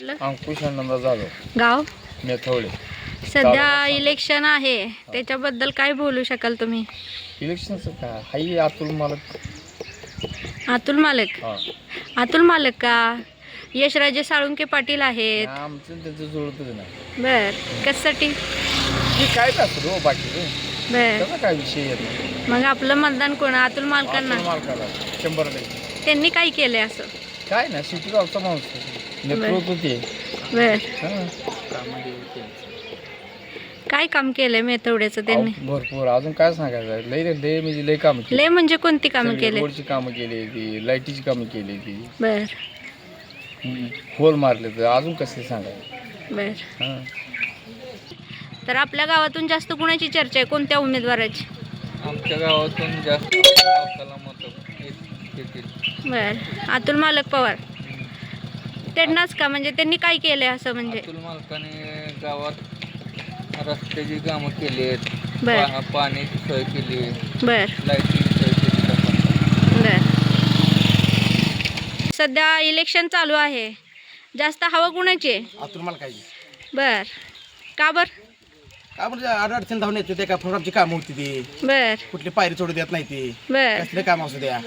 अंकुश आनंदा जाधव. गाव? मेथवडे सध्या इलेक्शन आहे. त्याच्याबद्दल काय बोलू शकाल तुम्ही? इलेक्शनचं काय? हाई अतुल मालक. अतुल मालक? हा. अतुल मालक का? यशराजे साळुंके पाटील आहेत. आमचं त्यांचं जुळतच नाही. बर. कशासाठी? काय असतं हो बर. काय विषय मग आपलं मतदान कोण? अतुल मालकांना? मालकाला. शंभर त्यांनी काय केलंय असं? काय ना सिटी गावचा माणूस बर. काय काम केलंय मेथवड्याचं त्यांनी? भरपूर. अजून काय सांगायचं? लय लय म्हणजे लय काम लय म्हणजे कोणती कामं केले? रोडची कामं केली ती लाईटीची कामं केली ती. बर. होल मारले तर अजून कसे सांगायचं? बर. हा. तर आपल्या गावातून जास्त कुणाची चर्चा आहे? कोणत्या उमेदवाराची? आमच्या गावातून जास्त बर. अतुल मालक पवार. त्यांनाच का? म्हणजे त्यांनी काय केलंय असं म्हणजे? अतुल मालकाने गावात रस्त्याची कामं केली आहेत बर. पा- पाण्याची सोय केली बर. लाईटिंग सोय केली बर. सध्या इलेक्शन चालू आहे. जास्त हवा कुणाची आहे? अतुल मला काही बर. का बर? का म्हणजे अडचण धावून येते ते काय प्रोग्रामची कामं होती ती. बर. कुठली पायरी सोडू देत नाही ती. बर. कसले काम असू द्या.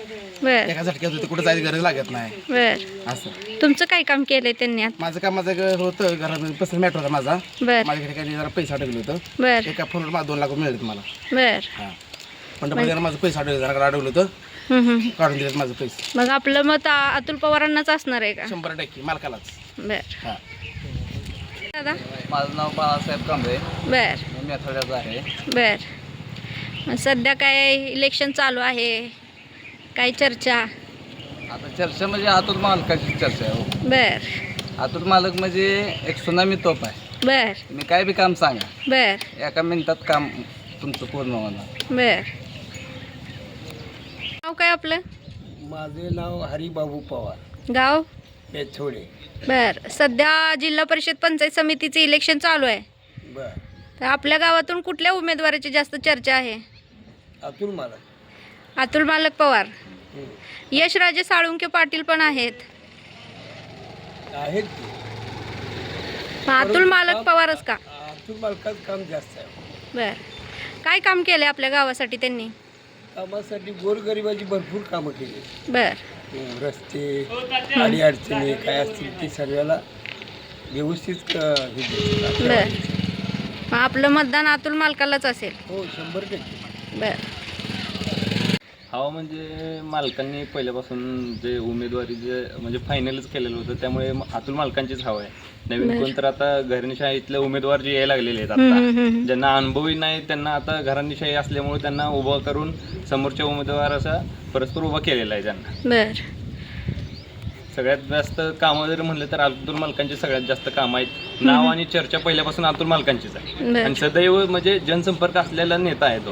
बर. एका झटक्यात होते कुठे जायची गरज लागत नाही. बर. असं. तुमचं काय काम केलंय त्यांनी आता? माझं काम माझं ग- होतं घरात पर्सनल मॅटर होता माझा. बर. माझ्याकडे काही जरा पैसे अडकले होतं. बर. एका फोनवर मला दोन लाख रुपये मिळाले मला. बर. हां. पंढरपूर माझं पैसे अडकले जरा अडवलं होतं. हम्म, हम्म. काढून दिलेत माझं पैसे. मग आपलं मत आ- अतुल पवारांनाच असणार आहे का? शंभर टक्के मालकालाच. बर. हां. दादा? माझं नाव बाळासाहेब कांबळे. बर. मी मेथड्याचं आहे. बर. सध्या काय इलेक्शन चालू आहे? काय चर्चा? आता चर्चा म्हणजे अतुल मालकाची चर्चा आहे हो. बर. अतुल मालक म्हणजे एक सुनामी तोप आहे. बर. तुम्ही काय बी काम सांगा. बर. एका मिनिटात काम तुमचं पूर्ण होणार. बर. नाव काय आपलं? माझे नाव हरिबाबू पवार. गाव? बर सध्या जिल्हा परिषद पंचायत समितीचे इलेक्शन चालू आहे. बर. तर आपल्या गावातून कुठल्या उमेदवाराची जास्त चर्चा आहे? अतुल मला अतुल मालक पवार. यशराजे साळुंके पाटील पण आहेत. आहेत मग अतुल मालक पवारच का? अतुल मालकाचं काम जास्त आहे. बर. काय काम केले आपल्या गावासाठी त्यांनी? कामासाठी गोरगरिबाची भरपूर कामं केली. बर. रस्ते आणि अडचणी काय असतील ती सर्वाला व्यवस्थित अ, हे. बर. मग आपलं मतदान अतुल मालकालाच असेल. हो शंभर टक्के. बर. हवा म्हणजे मालकांनी पहिल्यापासून जे उमेदवारी जे म्हणजे फायनलच केलेलं होतं त्यामुळे म- अतुल मालकांचीच हवा आहे. नवीन. कोण तर आता घराणीशाहीतले उमेदवार जे यायला लागलेले आहेत आता. ज्यांना अनुभवी नाही त्यांना आता घराणीशाही असल्यामुळे त्यांना उभं करून समोरच्या उमेदवार असा परस्पर उभा केलेला आहे त्यांना बर. सगळ्यात जास्त कामं जर म्हणलं तर अतुल मालकांची सगळ्यात जास्त कामं आहेत. नाव आणि चर्चा पहिल्यापासून अतुल मालकांचीच आहे. आणि सदैव म्हणजे जनसंपर्क असलेला नेता आहे तो.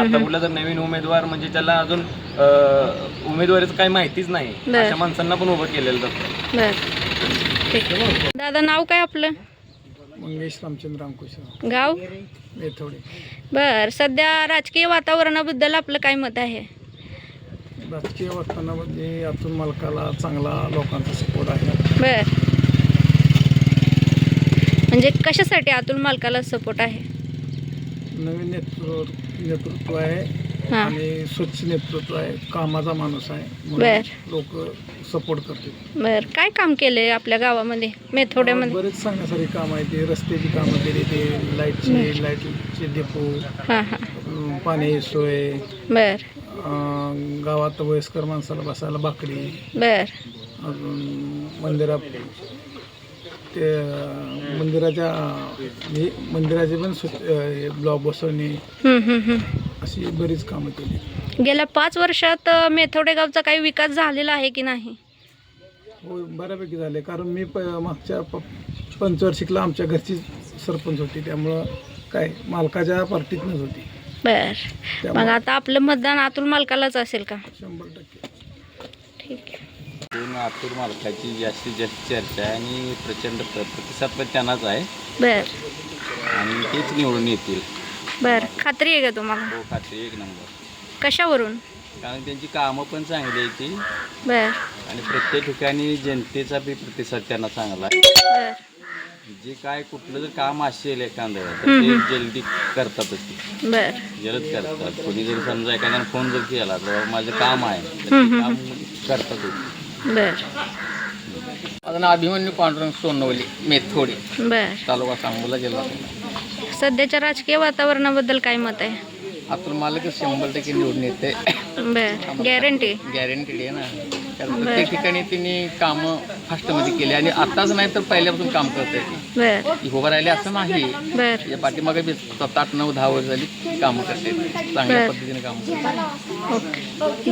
आता. कुठला जर नवीन उमेदवार म्हणजे त्याला अजून उमेदवारीचं काही माहितीच नाही. अशा माणसांना पण उभं केलेलं जातं दादा नाव काय आपलं? मंगेश रामचंद्र अंकुश गाव? मेथोडे. बर. सध्या राजकीय वातावरणाबद्दल आपलं काय मत आहे? राजकीय वातावरणामध्ये अतुल मालकाला चांगला लोकांचा सपोर्ट आहे. बर. म्हणजे कशासाठी अतुल मालकाला सपोर्ट आहे? नवीन नेतृत्व नेतृत्व आहे हां. आणि स्वच्छ नेतृत्व आहे. कामाचा माणूस आहे बर. लोक सपोर्ट करतील. बर. काय काम केले आपल्या गावामध्ये मेथोड्यामध्ये? बरेच सांगण्यासारखी काम आहे ते रस्त्याची कामं केली ते लाईटची लाईटचे डेपो हां हां. अं, पाण्याची सोय बर. अं, गावात वयस्कर माणसाला बसायला बाकडी बर. अजून मंदिरात ते मंदिराच्या हे मंदिराचे पण ब्लॉक बसवणे. अशी बरीच कामं केली. गेल्या पाच वर्षात अ, मेथोडे गावचा काही विकास झालेला आहे की नाही? हो बऱ्यापैकी झाले. कारण मी प मागच्या प पंचवार्षिकला आमच्या घरची सरपंच होती. त्यामुळं काय मालकाच्या पार्टीतनंच होती बर. मग त्यामुळे आता आपलं मतदान अतुल मालकालाच असेल का? शंभर टक्के. ठीक आहे. अतुल मालकाची जास्तीत जास्त चर्चा आहे आणि प्रचंड प्र- प्रतिसाद पण त्यांनाच आहे. बर. आणि तेच निवडून येतील. बर. खात्री आहे का तुम्हाला? हो खात्री एक नंबर. कशावरून? कारण त्यांची कामं पण चांगली आहे ती. बर. आणि प्रत्येक ठिकाणी जनतेचा बी प्रतिसाद त्यांना चांगला आहे. बर. जे काय कुठलं जर काम असेल एखादं तर ते जल्दी करतातच ते. बर. जलद करतात. कोणी जरी समजा एखाद्याने फोन जर केला तर माझं काम आहे. तर ते काम करतातच. बर. माझं नाव अभिमन्यू पांडुरंग सोनवली मेथोडी बर. तालुका सांगोला जिल्हा. सध्याच्या राजकीय वातावरणाबद्दल काय मत आहे? अतुल मालक शंभर टक्के निवडून येते बर. गॅरंटी गॅरंटेड आहे ना. कारण प्रत्येक ठिकाणी त्यांनी कामं फास्टमध्ये केली आणि आताच नाही तर पहिल्यापासून काम करते बर. ती उभं राहिले असं नाही. बर. त्याच्या पाठीमागे बी सात आठ नऊ दहा वर्ष झाली कामं करते चांगल्या बरं. पद्धतीने कामं करते. ओके.